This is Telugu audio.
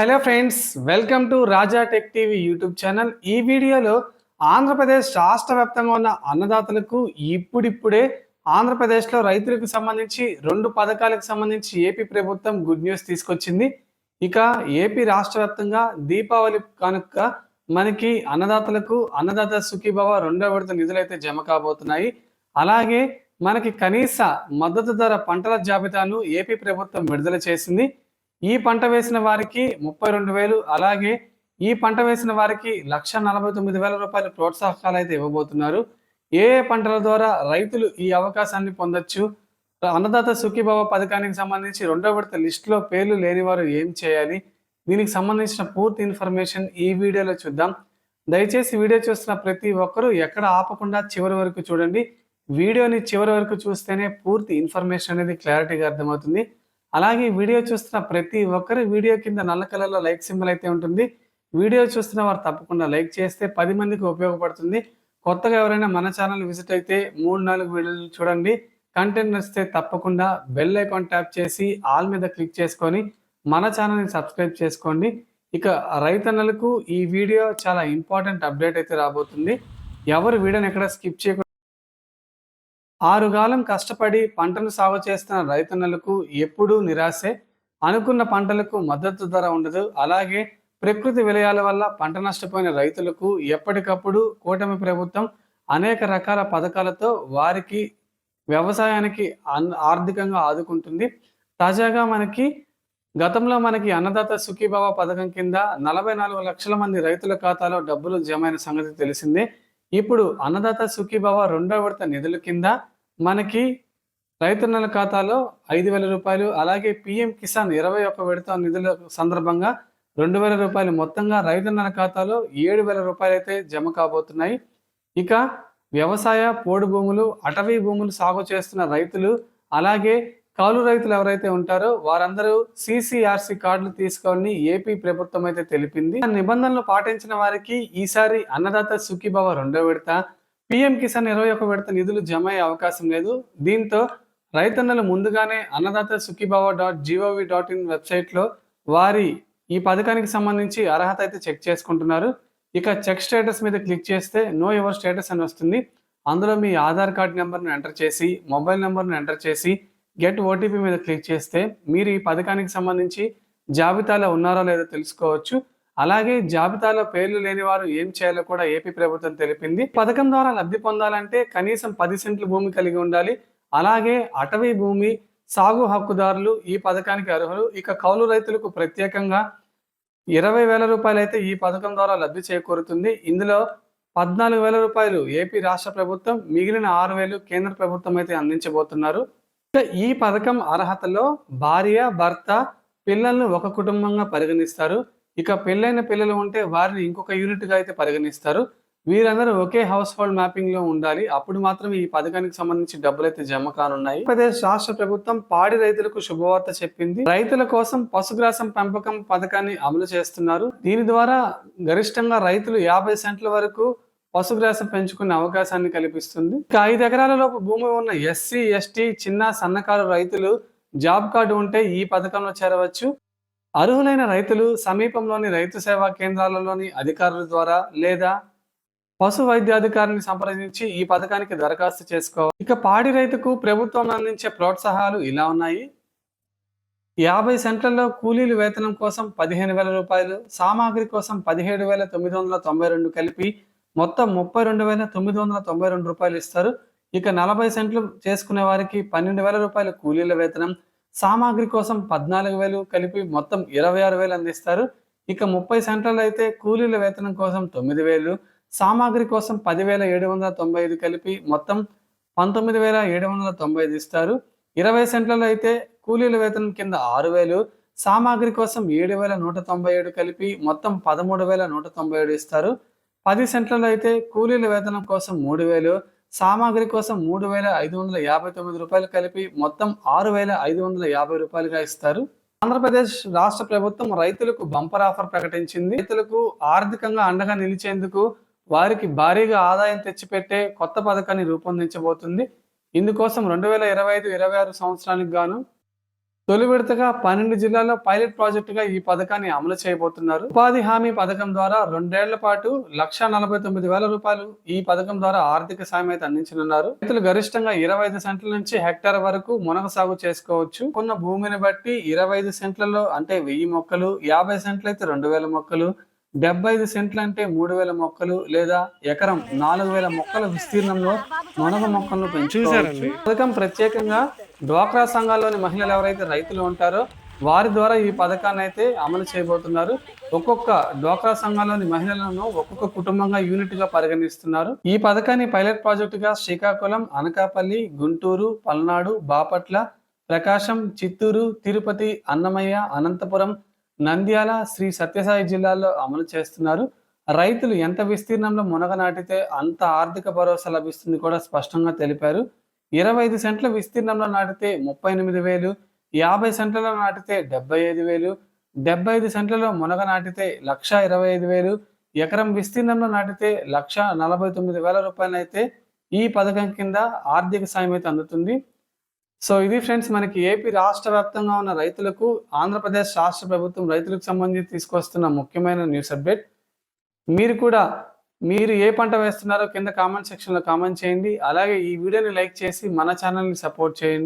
Hello friends welcome to Raja tech TV YouTube channel. ఈ వీడియోలో ఆంధ్రప్రదేశ్ రాష్ట్ర వ్యాప్తంగా ఉన్న అన్నదాతలకు ఇప్పుడిప్పుడే ఆంధ్రప్రదేశ్లో రైతులకు సంబంధించి రెండు పథకాలకు సంబంధించి ఏపీ ప్రభుత్వం గుడ్ న్యూస్ తీసుకొచ్చింది. ఇక ఏపీ రాష్ట్ర వ్యాప్తంగా దీపావళి కనుక మనకి అన్నదాతలకు అన్నదాత సుఖీభావ రెండో విడత నిధులైతే జమ కాబోతున్నాయి. అలాగే మనకి కనీస మద్దతు ధర పంటల జాబితాను ఏపీ ప్రభుత్వం విడుదల చేసింది. ఈ పంట వేసిన వారికి ముప్పై రెండు వేలు అలాగే ఈ పంట వేసిన వారికి లక్ష నలభై తొమ్మిది వేల రూపాయల ప్రోత్సాహకాలు అయితే ఇవ్వబోతున్నారు. ఏ ఏ పంటల ద్వారా రైతులు ఈ అవకాశాన్ని పొందొచ్చు? అన్నదాత సుఖీభావ పథకానికి సంబంధించి రెండో విడత లిస్టులో పేర్లు లేని వారు ఏం చేయాలి? దీనికి సంబంధించిన పూర్తి ఇన్ఫర్మేషన్ ఈ వీడియోలో చూద్దాం. దయచేసి వీడియో చూస్తున్న ప్రతి ఒక్కరూ ఎక్కడ ఆపకుండా చివరి వరకు చూడండి. వీడియోని చివరి వరకు చూస్తేనే పూర్తి ఇన్ఫర్మేషన్ అనేది క్లారిటీగా అర్థమవుతుంది. అలాగే వీడియో చూస్తున్న ప్రతి ఒక్కరు వీడియో కింద నల్ల కలర్లో లైక్ సింబల్ అయితే ఉంటుంది. వీడియో చూస్తున్న వారు తప్పకుండా లైక్ చేస్తే పది మందికి ఉపయోగపడుతుంది. కొత్తగా ఎవరైనా మన ఛానల్ విజిట్ అయితే మూడు నాలుగు వీడియోలు చూడండి. కంటెంట్ నచ్చితే తప్పకుండా బెల్ ఐకాన్ ట్యాప్ చేసి ఆల్ మీద క్లిక్ చేసుకొని మన ఛానల్ని సబ్స్క్రైబ్ చేసుకోండి. ఇక రైతన్నలకు ఈ వీడియో చాలా ఇంపార్టెంట్ అప్డేట్ అయితే రాబోతుంది. ఎవరు వీడియోని ఎక్కడ స్కిప్ చేయకుండా ఆరుగాలం కష్టపడి పంటను సాగు చేస్తున్న రైతన్నలకు ఎప్పుడూ నిరాశే. అనుకున్న పంటలకు మద్దతు ధర ఉండదు. అలాగే ప్రకృతి విలయాల వల్ల పంట నష్టపోయిన రైతులకు ఎప్పటికప్పుడు కూటమి ప్రభుత్వం అనేక రకాల పథకాలతో వారికి వ్యవసాయానికి అన్- ఆర్థికంగా ఆదుకుంటుంది. తాజాగా మనకి గతంలో మనకి అన్నదాత సుఖీభావ పథకం కింద నలభై నాలుగు లక్షల మంది రైతుల ఖాతాలో డబ్బులు జమైన సంగతి తెలిసిందే. ఇప్పుడు అన్నదాత సుఖీభావ రెండో విడత నిధుల కింద మనకి రైతన్నల ఖాతాలో ఐదు వేల రూపాయలు అలాగే పిఎం కిసాన్ ఇరవై ఒక్క విడత నిధుల సందర్భంగా రెండు వేల రూపాయలు. మొత్తంగా రైతన్నల ఖాతాలో ఏడు వేల రూపాయలు అయితే జమ కాబోతున్నాయి. ఇక వ్యవసాయ పోడు భూములు అటవీ భూములు సాగు చేస్తున్న రైతులు అలాగే కౌలు రైతులు ఎవరైతే ఉంటారో వారందరూ సిసిఆర్సి కార్డులు తీసుకోవాలని ఏపీ ప్రభుత్వం అయితే తెలిపింది. నిబంధనలు పాటించిన వారికి ఈసారి అన్నదాత సుఖీభావ రెండో విడత పిఎం కిసాన్ ఇరవై ఒక విడత నిధులు జమ అయ్యే అవకాశం లేదు. దీంతో రైతన్నలు ముందుగానే Annadata Sukhibhava dot GOV dot in వెబ్సైట్లో వారి ఈ పథకానికి సంబంధించి అర్హత అయితే చెక్ చేసుకుంటున్నారు. ఇక చెక్ స్టేటస్ మీద క్లిక్ చేస్తే నో యువర్ స్టేటస్ అని వస్తుంది. అందులో మీ ఆధార్ కార్డ్ నెంబర్ను ఎంటర్ చేసి మొబైల్ నెంబర్ను ఎంటర్ చేసి గెట్ ఓటీపీ మీద క్లిక్ చేస్తే మీరు ఈ పథకానికి సంబంధించి జాబితాలో ఉన్నారో లేదో తెలుసుకోవచ్చు. అలాగే జాబితాలో పేర్లు లేని వారు ఏం చేయాలో కూడా ఏపీ ప్రభుత్వం తెలిపింది. పథకం ద్వారా లబ్ధి పొందాలంటే కనీసం పది సెంట్లు భూమి కలిగి ఉండాలి. అలాగే అటవీ భూమి సాగు హక్కుదారులు ఈ పథకానికి అర్హులు. ఇక కౌలు రైతులకు ప్రత్యేకంగా ఇరవై వేల రూపాయలు అయితే ఈ పథకం ద్వారా లబ్ధి చేకూరుతుంది. ఇందులో పద్నాలుగు వేల రూపాయలు ఏపీ రాష్ట్ర ప్రభుత్వం మిగిలిన ఆరు వేలు కేంద్ర ప్రభుత్వం అయితే అందించబోతున్నారు. ఇక ఈ పథకం అర్హతలో భార్య భర్త పిల్లలను ఒక కుటుంబంగా పరిగణిస్తారు. ఇక పెళ్ళైన పిల్లలు ఉంటే వారిని ఇంకొక యూనిట్గా అయితే పరిగణిస్తారు. వీరందరూ ఒకే హౌస్ హోల్డ్ మ్యాపింగ్లో ఉండాలి. అప్పుడు మాత్రం ఈ పథకానికి సంబంధించి డబ్బులు అయితే జమ కానున్నాయి. ఆంధ్రప్రదేశ్ రాష్ట్ర ప్రభుత్వం పాడి రైతులకు శుభవార్త చెప్పింది. రైతుల కోసం పశుగ్రాసం పెంపకం పథకాన్ని అమలు చేస్తున్నారు. దీని ద్వారా గరిష్టంగా రైతులు యాభై సెంట్ల వరకు పశుగ్రాసం పెంచుకునే అవకాశాన్ని కల్పిస్తుంది. ఇక ఐదు ఎకరాల లోపు భూమి ఉన్న ఎస్సీ ఎస్టీ చిన్న సన్నకారు రైతులు జాబ్ కార్డు ఉంటే ఈ పథకంలో చేరవచ్చు. అర్హులైన రైతులు సమీపంలోని రైతు సేవా కేంద్రాలలోని అధికారుల ద్వారా లేదా పశు వైద్యాధికారిని సంప్రదించి ఈ పథకానికి దరఖాస్తు చేసుకోవాలి. ఇక పాడి రైతుకు ప్రభుత్వం అందించే ప్రోత్సాహాలు ఇలా ఉన్నాయి. యాభై సెంట్లలో కూలీలు వేతనం కోసం పదిహేను వేల రూపాయలు సామాగ్రి కోసం పదిహేడు వేల తొమ్మిది వందల తొంభై రెండు కలిపి మొత్తం ముప్పై రెండు వేల తొమ్మిది వందల తొంభై రెండు రూపాయలు ఇస్తారు. ఇక నలభై సెంట్లు చేసుకునే వారికి పన్నెండు వేల రూపాయల కూలీల వేతనం సామాగ్రి కోసం పద్నాలుగు వేలు కలిపి మొత్తం ఇరవై ఆరు వేలు అందిస్తారు. ఇక ముప్పై సెంటర్లు అయితే కూలీల వేతనం కోసం తొమ్మిది వేలు సామాగ్రి కోసం పదివేల ఏడు వందల తొంభై ఐదు కలిపి మొత్తం పంతొమ్మిది వేల ఏడు వందల తొంభై ఐదు ఇస్తారు. ఇరవై సెంట్లలో అయితే కూలీల వేతనం కింద ఆరు వేలు సామాగ్రి కోసం ఏడు వేల నూట తొంభై ఏడు కలిపి మొత్తం పదమూడు వేల నూట తొంభై ఏడు ఇస్తారు. పది సెంట్లలో అయితే కూలీల వేతనం కోసం మూడు వేలు సామాగ్రి కోసం మూడు వేల ఐదు వందల యాభై తొమ్మిది రూపాయలు కలిపి మొత్తం ఆరు వేల ఐదు వందల యాభై రూపాయలుగా ఇస్తారు. ఆంధ్రప్రదేశ్ రాష్ట్ర ప్రభుత్వం రైతులకు బంపర్ ఆఫర్ ప్రకటించింది. రైతులకు ఆర్థికంగా అండగా నిలిచేందుకు వారికి భారీగా ఆదాయం తెచ్చిపెట్టే కొత్త పథకాన్ని రూపొందించబోతుంది. ఇందుకోసం రెండు వేల ఇరవై ఐదు ఇరవై ఆరు సంవత్సరానికి గాను తొలి విడతగా పన్నెండు జిల్లాల్లో పైలట్ ప్రాజెక్టుగా ఈ పథకాన్ని అమలు చేయబోతున్నారు. ఉపాధి హామీ పథకం ద్వారా రెండేళ్ళ పాటు లక్ష నలభై తొమ్మిది వేల రూపాయలు ఈ పథకం ద్వారా ఆర్థిక సాయం అయితే అందించనున్నారు. రైతులు గరిష్టంగా ఇరవై ఐదు సెంట్ల నుంచి హెక్టార్ వరకు మునగ సాగు చేసుకోవచ్చు. కొన్న భూమిని బట్టి ఇరవై ఐదు సెంట్లలో అంటే వెయ్యి మొక్కలు యాభై సెంట్లు అయితే రెండు వేల మొక్కలు డెబ్బై ఐదు సెంట్లు అంటే మూడు వేల మొక్కలు లేదా ఎకరం నాలుగు వేల మొక్కల విస్తీర్ణంలో మునగ మొక్కలను పెంచుకోవచ్చు. పథకం ప్రత్యేకంగా డ్వాక్రా సంఘాల్లోని మహిళలు ఎవరైతే రైతులు ఉంటారో వారి ద్వారా ఈ పథకాన్ని అయితే అమలు చేయబోతున్నారు. ఒక్కొక్క డ్వాక్రా సంఘాల్లోని మహిళలను ఒక్కొక్క కుటుంబంగా యూనిట్గా పరిగణిస్తున్నారు. ఈ పథకాన్ని పైలట్ ప్రాజెక్టుగా శ్రీకాకుళం అనకాపల్లి గుంటూరు పల్నాడు బాపట్ల ప్రకాశం చిత్తూరు తిరుపతి అన్నమయ్య అనంతపురం నంద్యాల శ్రీ సత్యసాయి జిల్లాల్లో అమలు చేస్తున్నారు. రైతులు ఎంత విస్తీర్ణంలో మునగ నాటితే అంత ఆర్థిక భరోసా లభిస్తుంది కూడా స్పష్టంగా తెలిపారు. ఇరవై ఐదు సెంట్ల విస్తీర్ణంలో నాటితే ముప్పై ఎనిమిది వేలు యాభై సెంట్లలో నాటితే డెబ్బై ఐదు వేలు డెబ్బై ఐదు సెంట్లలో మునగ నాటితే లక్ష ఇరవై ఐదు వేలు ఎకరం విస్తీర్ణంలో నాటితే లక్ష నలభై తొమ్మిది వేల రూపాయలు అయితే ఈ పథకం కింద ఆర్థిక సాయం అయితే అందుతుంది. సో ఇది ఫ్రెండ్స్ మనకి ఏపీ రాష్ట్ర వ్యాప్తంగా ఉన్న రైతులకు ఆంధ్రప్రదేశ్ రాష్ట్ర ప్రభుత్వం రైతులకు సంబంధించి తీసుకొస్తున్న ముఖ్యమైన న్యూస్ అప్డేట్. మీరు కూడా మీరు ఏ పంట వేస్తున్నారో కింద కామెంట్ సెక్షన్లో కామెంట్ చేయండి. అలాగే ఈ వీడియోని లైక్ చేసి మన ఛానల్ని సపోర్ట్ చేయండి.